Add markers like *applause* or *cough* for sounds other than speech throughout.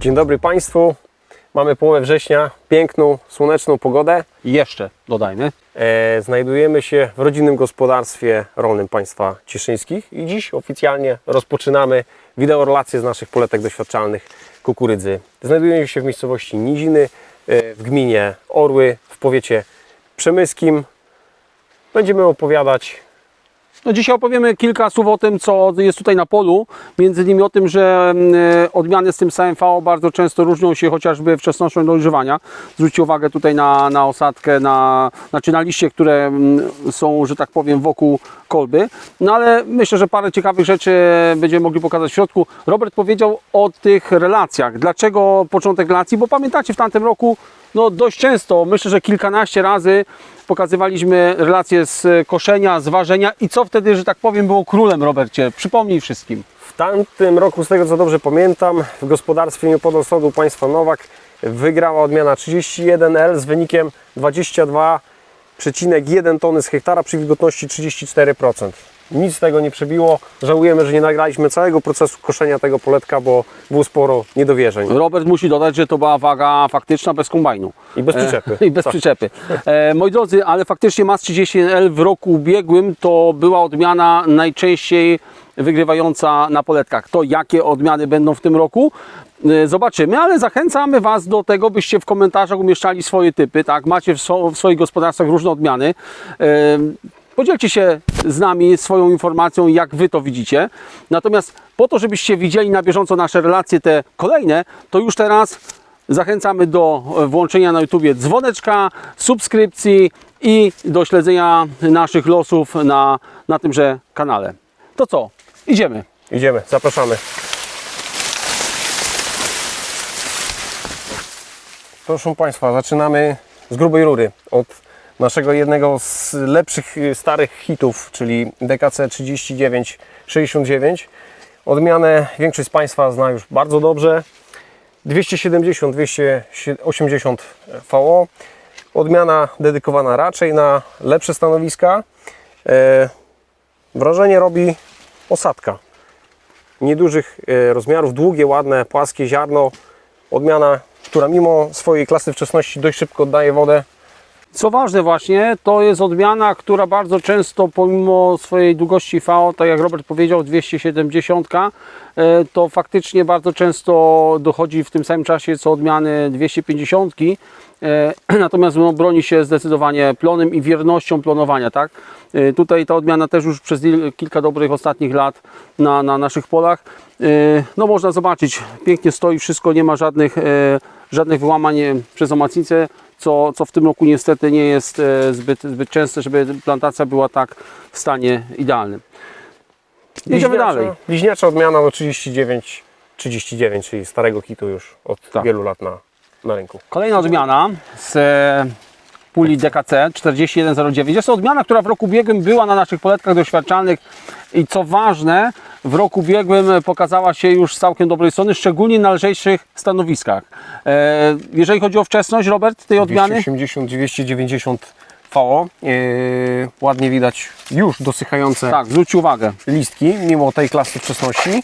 Dzień dobry Państwu. Mamy połowę września, piękną, słoneczną pogodę. I jeszcze dodajmy. E, znajdujemy się w rodzinnym gospodarstwie rolnym państwa cieszyńskich i dziś oficjalnie rozpoczynamy wideorelację z naszych poletek doświadczalnych kukurydzy. Znajdujemy się w miejscowości Niziny, e, w gminie Orły, w powiecie przemyskim. Będziemy opowiadać No dzisiaj opowiemy kilka słów o tym, co jest tutaj na polu. Między innymi o tym, że mm, e, odmiany z tym samym VO bardzo często różnią się chociażby wczesnością dojrzewania. Zwróćcie uwagę tutaj na, na osadkę, na, znaczy na liście, które mm, są, że tak powiem, wokół kolby. No ale myślę, że parę ciekawych rzeczy będziemy mogli pokazać w środku. Robert powiedział o tych relacjach. Dlaczego początek relacji? Bo pamiętacie, w tamtym roku no dość często, myślę, że kilkanaście razy pokazywaliśmy relacje z koszenia, z ważenia i co wtedy, że tak powiem, było królem, Robercie? Przypomnij wszystkim. W tamtym roku, z tego co dobrze pamiętam, w gospodarstwie niepodosądu państwa Nowak wygrała odmiana 31L z wynikiem 22,1 tony z hektara przy wilgotności 34%. Nic z tego nie przebiło. Żałujemy, że nie nagraliśmy całego procesu koszenia tego poletka, bo było sporo niedowierzeń. Robert musi dodać, że to była waga faktyczna bez kombajnu. I bez przyczepy. E, *laughs* I bez Tak. przyczepy. E, moi drodzy, ale faktycznie MAS 31L w roku ubiegłym to była odmiana najczęściej wygrywająca na poletkach. To jakie odmiany będą w tym roku? e, Zobaczymy, ale zachęcamy Was do tego, byście w komentarzach umieszczali swoje typy. Tak? Macie w, swoich gospodarstwach różne odmiany. Podzielcie się z nami swoją informacją, jak Wy to widzicie. Natomiast po to, żebyście widzieli na bieżąco nasze relacje, te kolejne, to już teraz zachęcamy do włączenia na YouTubie dzwoneczka, subskrypcji i do śledzenia naszych losów na, na tymże kanale. To co? Idziemy. Idziemy, zapraszamy. Proszę Państwa, zaczynamy z grubej rury. Od naszego jednego z lepszych y, starych hitów, czyli DKC 3969. Odmianę większość z Państwa zna już bardzo dobrze. 270-280 VO. Odmiana dedykowana raczej na lepsze stanowiska. E, Wrażenie robi osadka niedużych e, rozmiarów, długie, ładne, płaskie ziarno. Odmiana, która mimo swojej klasy wczesności dość szybko oddaje wodę. Co ważne właśnie, to jest odmiana, która bardzo często pomimo swojej długości VO, tak jak Robert powiedział, 270, e, to faktycznie bardzo często dochodzi w tym samym czasie co odmiany 250. e, *clears throat* Natomiast no, broni się zdecydowanie plonem i wiernością plonowania. Tak? E, Tutaj ta odmiana też już przez il- kilka dobrych ostatnich lat na, na naszych polach. No można zobaczyć, pięknie stoi wszystko, nie ma żadnych, żadnych wyłamań przez omacnicę co, co w tym roku niestety nie jest e, zbyt, zbyt częste, żeby plantacja była tak w stanie idealnym. Jedziemy Bliźniacza- dalej. Bliźniacza odmiana do 39, 39, czyli starego kitu już od Tak. wielu lat na, na rynku. Kolejna odmiana z e, puli DKC 4109. Jest to odmiana, która w roku ubiegłym była na naszych poletkach doświadczalnych i co ważne, w roku ubiegłym pokazała się już z całkiem dobrej strony, szczególnie na lżejszych stanowiskach. E, jeżeli chodzi o wczesność, Robert, tej odmiany? 280, 290 VO. Yy, ładnie widać już dosychające Tak, zwróćcie uwagę. listki, mimo tej klasy wczesności.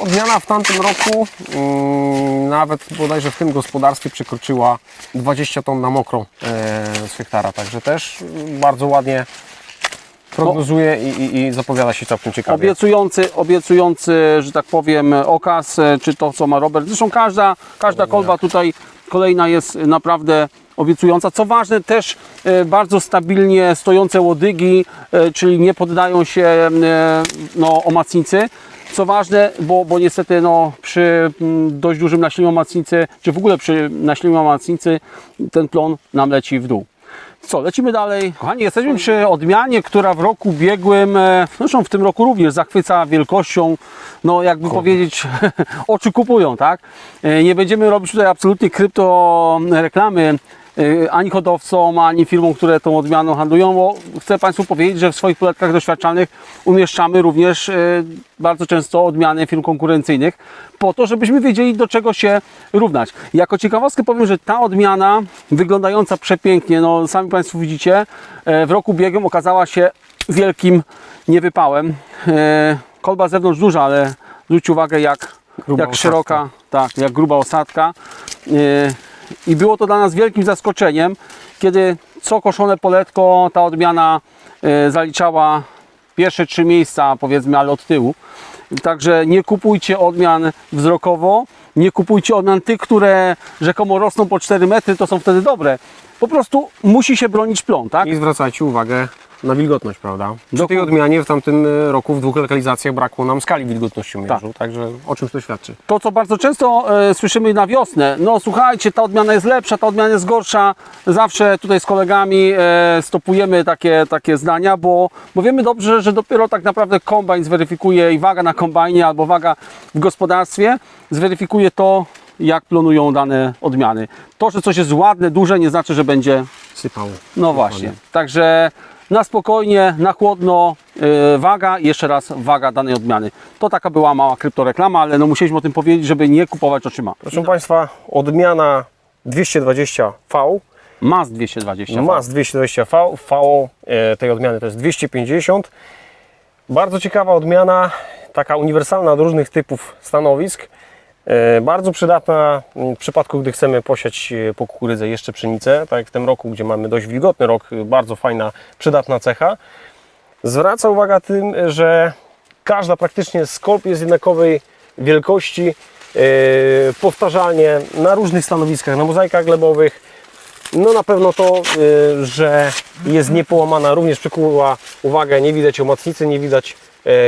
Odmiana w tamtym roku, mm, nawet bodajże w tym gospodarstwie przekroczyła 20 ton na mokro e, z hektara, także też bardzo ładnie prognozuje i, i, i zapowiada się całkiem ciekawie. Obiecujący, obiecujący, że tak powiem, okaz, e, czy to, co ma Robert. Zresztą każda, każda kolba tutaj kolejna jest naprawdę obiecująca. Co ważne, też e, bardzo stabilnie stojące łodygi, e, czyli nie poddają się no, omacnicy. Co ważne, bo, bo niestety no, przy dość dużym nasileniu omacnicy, czy w ogóle przy nasileniu omacnicy, ten plon nam leci w dół. Co, lecimy dalej. Kochani, jesteśmy przy odmianie, która w roku ubiegłym, e, zresztą w tym roku również zachwyca wielkością, no jakby powiedzieć, *laughs* oczy kupują, tak? E, Nie będziemy robić tutaj absolutnie krypto reklamy e, ani hodowcom, ani firmom, które tą odmianą handlują, bo chcę Państwu powiedzieć, że w swoich poletkach doświadczalnych umieszczamy również e, bardzo często odmiany firm konkurencyjnych, po to, żebyśmy wiedzieli, do czego się równać. Jako ciekawostkę powiem, że ta odmiana, wyglądająca przepięknie, no sami Państwo widzicie, e, w roku ubiegłym okazała się wielkim niewypałem. Kolba z zewnątrz duża, ale zwróćcie uwagę, jak Gruba jak osadka. szeroka, tak, jak gruba osadka. I było to dla nas wielkim zaskoczeniem, kiedy co koszone poletko ta odmiana yy, zaliczała pierwsze trzy miejsca, powiedzmy, ale od tyłu. Także nie kupujcie odmian wzrokowo, nie kupujcie odmian tych, które rzekomo rosną po 4 metry, to są wtedy dobre. Po prostu musi się bronić plon, tak? I zwracajcie uwagę na wilgotność, prawda? Przy tej odmianie w tamtym e, roku w dwóch lokalizacjach brakło nam skali wilgotnościomierzu, także o czymś to świadczy. To, co bardzo często e, słyszymy na wiosnę, no słuchajcie, ta odmiana jest lepsza, ta odmiana jest gorsza. Zawsze tutaj z kolegami e, stopujemy takie, takie zdania, bo, bo wiemy dobrze, że dopiero tak naprawdę kombajn zweryfikuje i waga na kombajnie albo waga w gospodarstwie zweryfikuje to, jak plonują dane odmiany. To, że coś jest ładne, duże, nie znaczy, że będzie Sypało. no właśnie. Także na spokojnie, na chłodno, yy, waga jeszcze raz waga danej odmiany. To taka była mała kryptoreklama, ale no musieliśmy o tym powiedzieć, żeby nie kupować oczyma. Proszę Państwa, odmiana 220V, MAS 220. MAS 220V, V e, tej odmiany to jest 250. Bardzo ciekawa odmiana, taka uniwersalna do różnych typów stanowisk. E, Bardzo przydatna m, w przypadku, gdy chcemy posiać e, po kukurydzę jeszcze pszenicę, tak jak w tym roku, gdzie mamy dość wilgotny rok, e, bardzo fajna, przydatna cecha. Zwraca uwagę tym, że każda praktycznie skolp jest jednakowej wielkości, powtarzalnie na różnych stanowiskach, na mozaikach glebowych. No na pewno to, że jest niepołamana, również przykuła uwagę, nie widać omacnicy, nie widać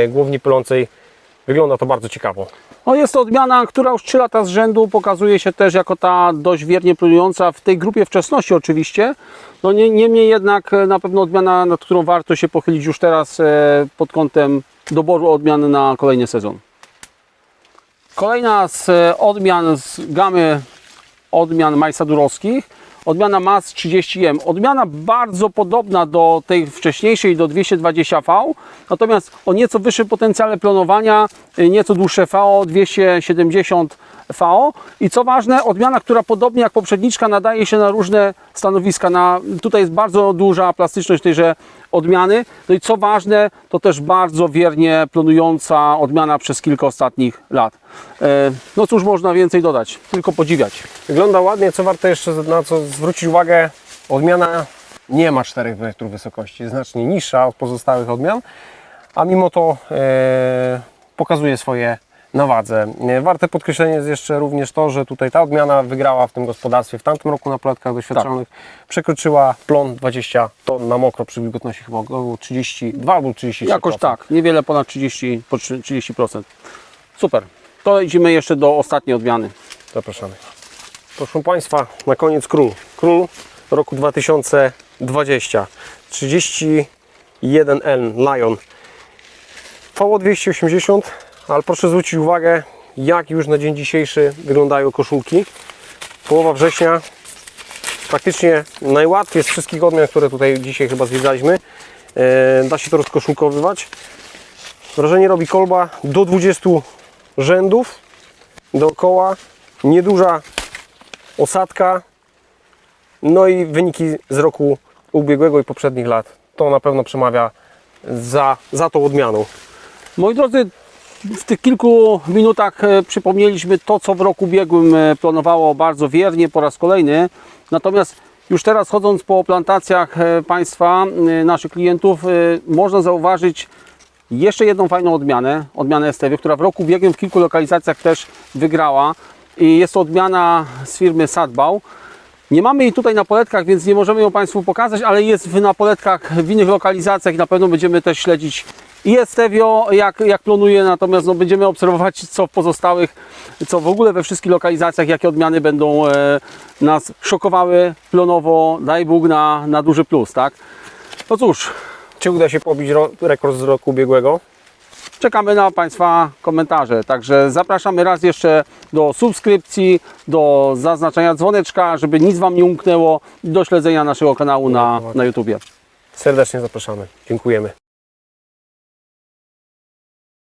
głowni pylącej. Wygląda to bardzo ciekawo. No jest to odmiana, która już 3 lata z rzędu pokazuje się też jako ta dość wiernie plonująca w tej grupie wczesności oczywiście. No nie, niemniej jednak e, na pewno odmiana, nad którą warto się pochylić już teraz e, pod kątem doboru odmian na kolejny sezon. Kolejna z e, odmian z gamy odmian majsadurowskich, odmiana MAS 30M. Odmiana bardzo podobna do tej wcześniejszej, do 220V, natomiast o nieco wyższym potencjale plonowania, y, nieco dłuższe VO, 270 VO. I co ważne, odmiana, która podobnie jak poprzedniczka nadaje się na różne stanowiska. Na, tutaj jest bardzo duża plastyczność tejże odmiany. No i co ważne, to też bardzo wiernie plonująca odmiana przez kilka ostatnich lat. E, No cóż można więcej dodać, tylko podziwiać. Wygląda ładnie, co warto jeszcze na co zwrócić uwagę, odmiana nie ma 4 metrów wysokości, znacznie niższa od pozostałych odmian, a mimo to e, pokazuje swoje na wadze. E, warte podkreślenie jest jeszcze również to, że tutaj ta odmiana wygrała w tym gospodarstwie w tamtym roku na plotkach doświadczalnych. Tak. Przekroczyła plon 20 ton na mokro przy wilgotności chyba około 32 albo 33%. Jakoś tak, niewiele ponad 30, 30%. Super. To idziemy jeszcze do ostatniej odmiany. Zapraszamy. Proszę Państwa, na koniec król. Król roku 2020. 31N Lion. VO280 no, ale proszę zwrócić uwagę, jak już na dzień dzisiejszy wyglądają koszulki. Połowa września, praktycznie najłatwiej z wszystkich odmian, które tutaj dzisiaj chyba zwiedzaliśmy, e, da się to rozkoszulkowywać. Wrażenie robi kolba do 20 rzędów dookoła, nieduża osadka, no i wyniki z roku ubiegłego i poprzednich lat. To na pewno przemawia za, za tą odmianą. Moi drodzy, w tych kilku minutach e, przypomnieliśmy to, co w roku ubiegłym e, planowało bardzo wiernie po raz kolejny. Natomiast już teraz chodząc po plantacjach e, Państwa, naszych klientów, można zauważyć jeszcze jedną fajną odmianę, odmianę Stevie, która w roku ubiegłym w kilku lokalizacjach też wygrała. I jest to odmiana z firmy Sadbał. Nie mamy jej tutaj na poletkach, więc nie możemy ją Państwu pokazać, ale jest na poletkach w innych lokalizacjach i na pewno będziemy też śledzić i Estevio, jak, jak plonuje, natomiast no, będziemy obserwować co w pozostałych, co w ogóle we wszystkich lokalizacjach, jakie odmiany będą e, nas szokowały plonowo, daj Bóg na, na duży plus, tak? No cóż, Czy uda się pobić rekord z roku ubiegłego? czekamy na Państwa komentarze. Także zapraszamy raz jeszcze do subskrypcji, do zaznaczenia dzwoneczka, żeby nic Wam nie umknęło, do śledzenia naszego kanału na, na YouTubie. Serdecznie zapraszamy. Dziękujemy.